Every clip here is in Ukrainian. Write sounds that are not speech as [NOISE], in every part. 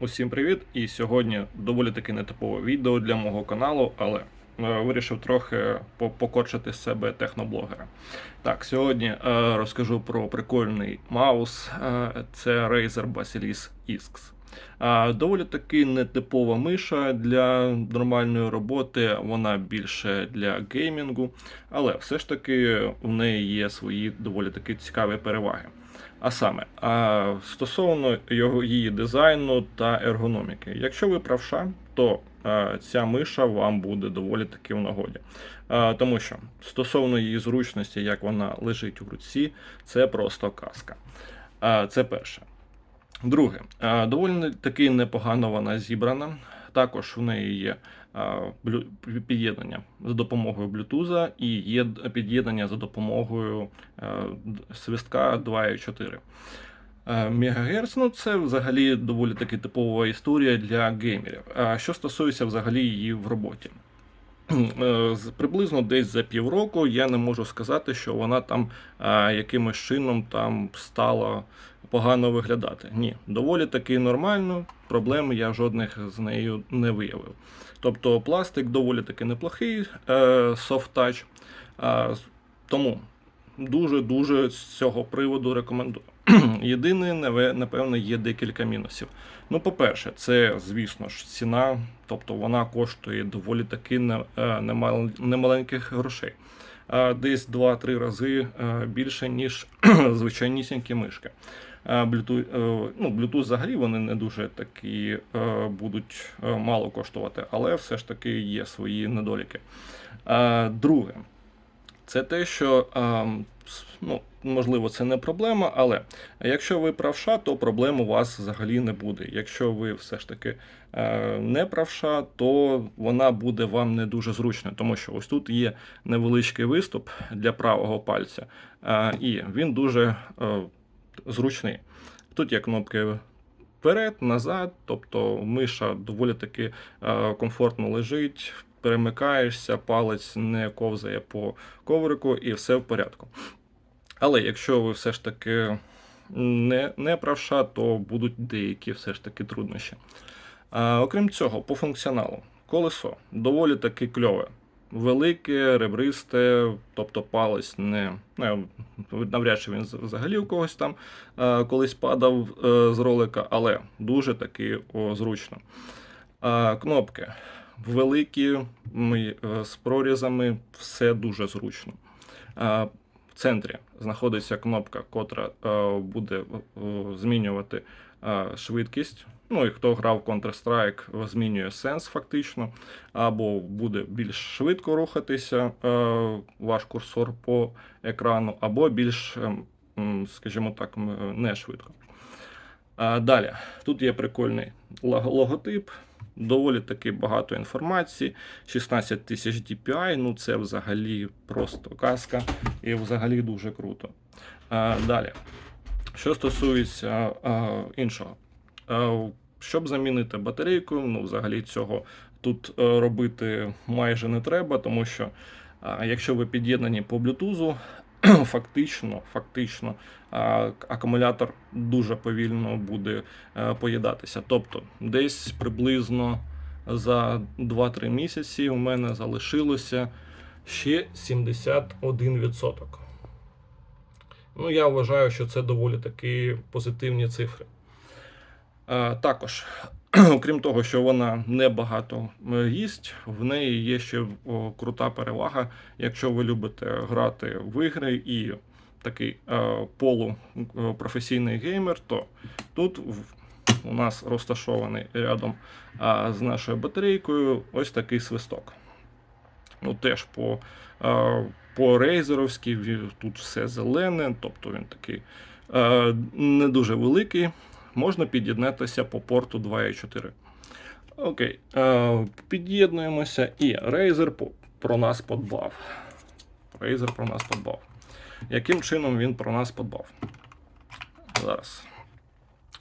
Усім привіт! І сьогодні доволі таки нетипове відео для мого каналу, але е, вирішив трохи по- покорчити себе техноблогера. Так, сьогодні е, розкажу про прикольний маус. Е, це Razer Basilisk X. Доволі таки нетипова миша для нормальної роботи, вона більше для геймінгу, але все ж таки в неї є свої доволі таки цікаві переваги. А саме, а, стосовно його її дизайну та ергономіки. Якщо ви правша, то ця миша вам буде доволі таки в нагоді. Тому що стосовно її зручності, як вона лежить у руці, це просто казка. Це перше. Друге, доволі таки непогано вона зібрана. Також в неї є під'єднання за допомогою Bluetooth і є під'єднання за допомогою е, свистка 2,4 Е, МГц. Ну, це взагалі доволі таки типова історія для геймерів. А що стосується взагалі її в роботі. Е, Приблизно десь за півроку я не можу сказати, що вона там якимось чином там стала погано виглядати. Ні, доволі таки нормально, проблем я жодних з нею не виявив. Тобто пластик доволі таки неплохий, е, soft touch. Тому дуже-дуже з цього приводу рекомендую. [CLEARS THROAT] Єдине, напевно, є декілька мінусів. Ну, по-перше, це, звісно ж, ціна, тобто вона коштує доволі таки е, немал- немаленьких грошей. Десь 2-3 рази е, більше, ніж [CLEARS THROAT] звичайнісінькі мишки. Bluetooth, е, ну, Bluetooth взагалі вони не дуже такі будуть мало коштувати, але все ж таки є свої недоліки. Друге, це те, що ем, ну, можливо, це не проблема, але якщо ви правша, то проблем у вас взагалі не буде. Якщо ви все ж таки е, не правша, то вона буде вам не дуже зручна, тому що ось тут є невеличкий виступ для правого пальця, е, і він дуже е, зручний. Тут є кнопки вперед, назад, тобто миша доволі таки комфортно лежить, перемикаєшся, палець не ковзає по коврику і все в порядку. Але якщо ви все ж таки не, не правша, то будуть деякі все ж таки труднощі. А, окрім цього, по функціоналу, колесо доволі таки кльове. Велике, ребристе, тобто палець не ну, навряд чи він взагалі у когось там е, колись падав е, з ролика, але дуже таки о, зручно. А, кнопки великі, ми, е, з прорізами, все дуже зручно. В центрі знаходиться кнопка, котра е, буде е, змінювати швидкість. Ну і хто грав Counter-Strike, змінює сенс фактично, або буде більш швидко рухатися ваш курсор по екрану, або більш, скажімо так, не швидко. Далі, тут є прикольний логотип, доволі таки багато інформації. 16 тисяч DPI, ну це взагалі просто казка і взагалі дуже круто. А, далі, що стосується а, іншого, а, щоб замінити батарейку, ну взагалі цього тут е, робити майже не треба, тому що якщо ви під'єднані по Bluetooth, [CLEARS THROAT] фактично, фактично акумулятор дуже повільно буде е, поїдатися. Тобто, десь приблизно за 2-3 місяці у мене залишилося ще 71%. Ну, я вважаю, що це доволі таки позитивні цифри. Е, Також, [CLEARS THROAT] окрім того, що вона небагато е, їсть, в неї є ще крута перевага, якщо ви любите грати в ігри і такий е, полупрофесійний геймер, то тут у нас розташований рядом з нашою батарейкою ось такий свисток. Ну, теж по, е, по рейзеровськи тут все зелене, тобто він такий е, не дуже великий. Можна під'єднатися по порту 2.4. Окей, е, під'єднуємося, і Razer про нас подбав. Razer про нас подбав. Яким чином він про нас подбав? Зараз.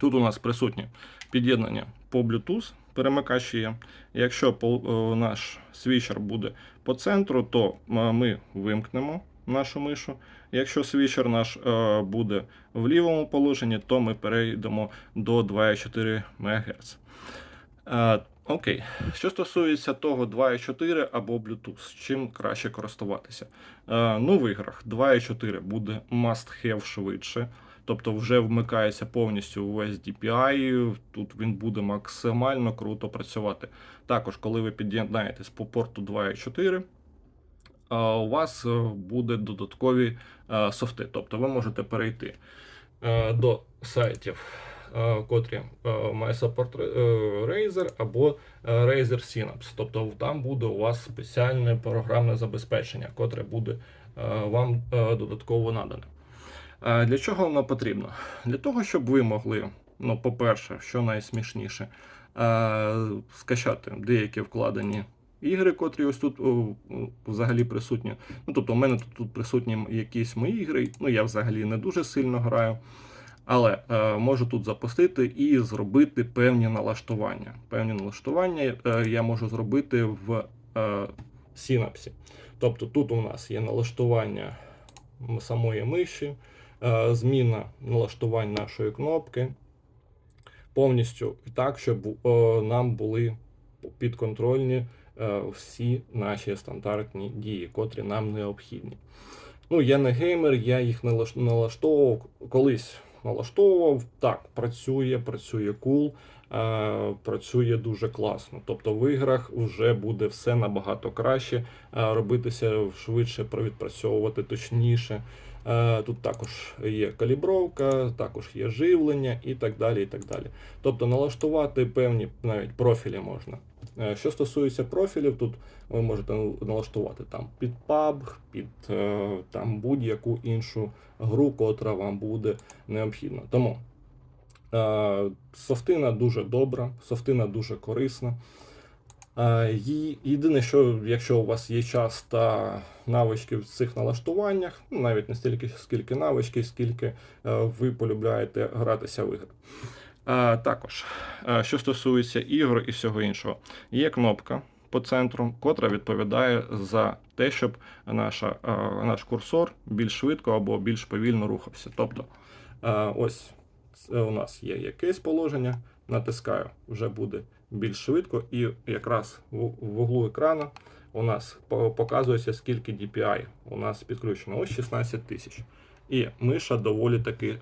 Тут у нас присутнє під'єднання по Bluetooth, перемикач є. Якщо е, наш свічер буде по центру, то е, ми вимкнемо нашу мишу. Якщо свічер наш е, буде в лівому положенні, то ми перейдемо до 2,4 МГц. Е, окей, що стосується того 2,4 або Bluetooth, чим краще користуватися? Е, ну, в іграх 2,4 буде must have швидше. Тобто вже вмикається повністю увесь DPI, тут він буде максимально круто працювати. Також, коли ви під'єднаєтесь по порту 2.4, а, у вас е, буде додаткові е, софти. Тобто ви можете перейти е, до сайтів, котрі е, Razer або Razer Synapse. Тобто там буде у вас спеціальне програмне забезпечення, котре буде вам додатково надане. Для чого воно потрібно? Для того, щоб ви могли, ну, по-перше, що найсмішніше, скачати деякі вкладені ігри, котрі ось тут о, взагалі присутні. Ну, тобто, у мене тут, тут присутні якісь мої ігри, ну я взагалі не дуже сильно граю. Але е, можу тут запустити і зробити певні налаштування. Певні налаштування е, я можу зробити в е, синапсі. Тобто тут у нас є налаштування самої миші, е, зміна налаштувань нашої кнопки. Повністю так, щоб е, нам були підконтрольні всі наші стандартні дії, котрі нам необхідні. Ну, я не геймер, я їх налаштовував колись налаштовував. Так, працює, працює кул, е, працює дуже класно. Тобто в іграх вже буде все набагато краще, е, робитися швидше, відпрацьовувати точніше. Е, Тут також є калібровка, також є живлення і так далі. і так далі. Тобто налаштувати певні навіть профілі можна. Е, Що стосується профілів, тут ви можете налаштувати там під PUBG, під е, там будь-яку іншу гру, котра вам буде необхідна. Тому е, софтина дуже добра, софтина дуже корисна. Е, Єдине, що якщо у вас є час та навички в цих налаштуваннях, ну, навіть не стільки скільки навички, скільки е, ви полюбляєте гратися в ігри. Також, е, що стосується ігор і всього іншого, є кнопка по центру, котра відповідає за те, щоб наша, е, наш курсор більш швидко або більш повільно рухався. Тобто, е, ось це у нас є якесь положення, натискаю, вже буде більш швидко, і якраз в, углу екрану у нас показується, скільки DPI у нас підключено. Ось 16 тисяч. І миша доволі таки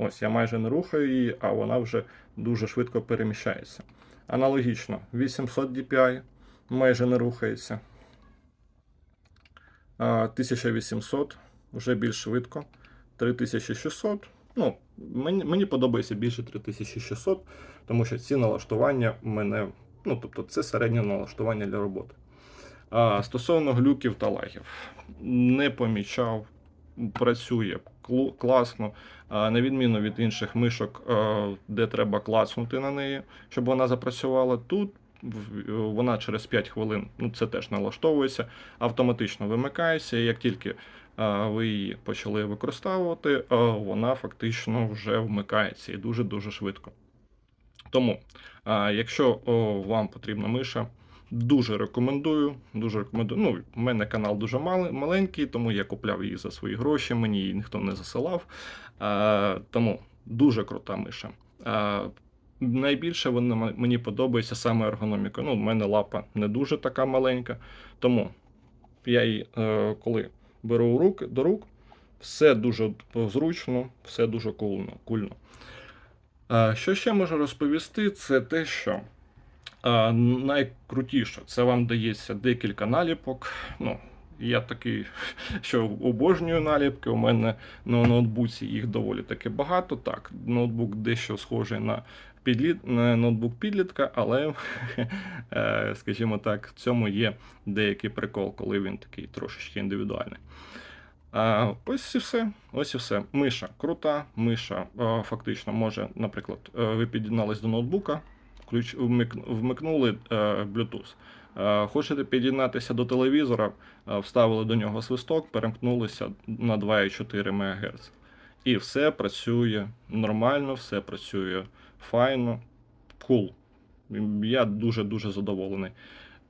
Ось я майже не рухаю її, а вона вже дуже швидко переміщається. Аналогічно, 800 DPI майже не рухається. 1800 вже більш швидко. 3600. Ну, мені, мені подобається більше 3600, тому що ці налаштування мене. Ну, тобто, це середнє налаштування для роботи. А, стосовно глюків та лагів, не помічав, працює класно. А, На відміну від інших мишок, е, де треба клацнути на неї, щоб вона запрацювала. Тут вона через 5 хвилин, ну це теж налаштовується, автоматично вимикається. І як тільки ви її почали використовувати, вона фактично вже вмикається і дуже-дуже швидко. Тому, якщо вам потрібна миша, Дуже рекомендую. Дуже рекомендую. Ну, у мене канал дуже маленький, тому я купляв її за свої гроші, мені її ніхто не засилав. Тому дуже крута миша. Найбільше вона мені подобається саме ергономіка. Ну, у мене лапа не дуже така маленька. Тому я її, е, коли беру у руки, до рук, все дуже зручно, все дуже кульно. кульно. Що ще можу розповісти, це те, що. Найкрутіше, це вам дається декілька наліпок. Ну, я такий, [LAUGHS] що обожнюю наліпки. У мене на ноутбуці їх доволі таки багато. Так, ноутбук дещо схожий на, підліт, ноутбук підлітка, але, [LAUGHS] е, скажімо так, в цьому є деякий прикол, коли він такий трошечки індивідуальний. А, ось і все. Ось і все. Миша крута. Миша е, фактично може, наприклад, е, ви під'єднались до ноутбука, вмик, вмикнули Bluetooth. Хочете під'єднатися до телевізора, вставили до нього свисток, перемкнулися на 2,4 МГц. І все працює нормально, все працює файно, кул. Я дуже-дуже задоволений.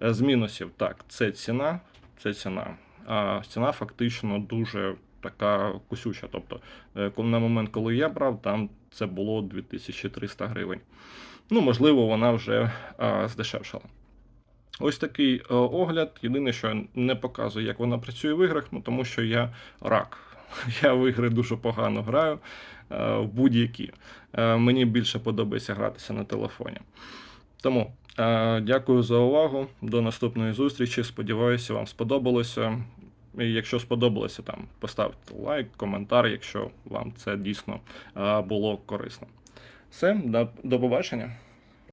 Е, З мінусів, так, це ціна. Це ціна. а ціна фактично дуже така кусюча. Тобто, е, на момент, коли я брав, там це було 2300 гривень. Ну, можливо, вона вже а, здешевшала. Ось такий е, огляд. Єдине, що не показую, як вона працює в іграх, ну тому що я рак. [LAUGHS] Я в ігри дуже погано граю е, в будь-які. Е, Мені більше подобається гратися на телефоні. Тому е, дякую за увагу. До наступної зустрічі. Сподіваюся, вам сподобалося. І якщо сподобалося, там поставте лайк, коментар, якщо вам це дійсно було корисно. Все, до побачення.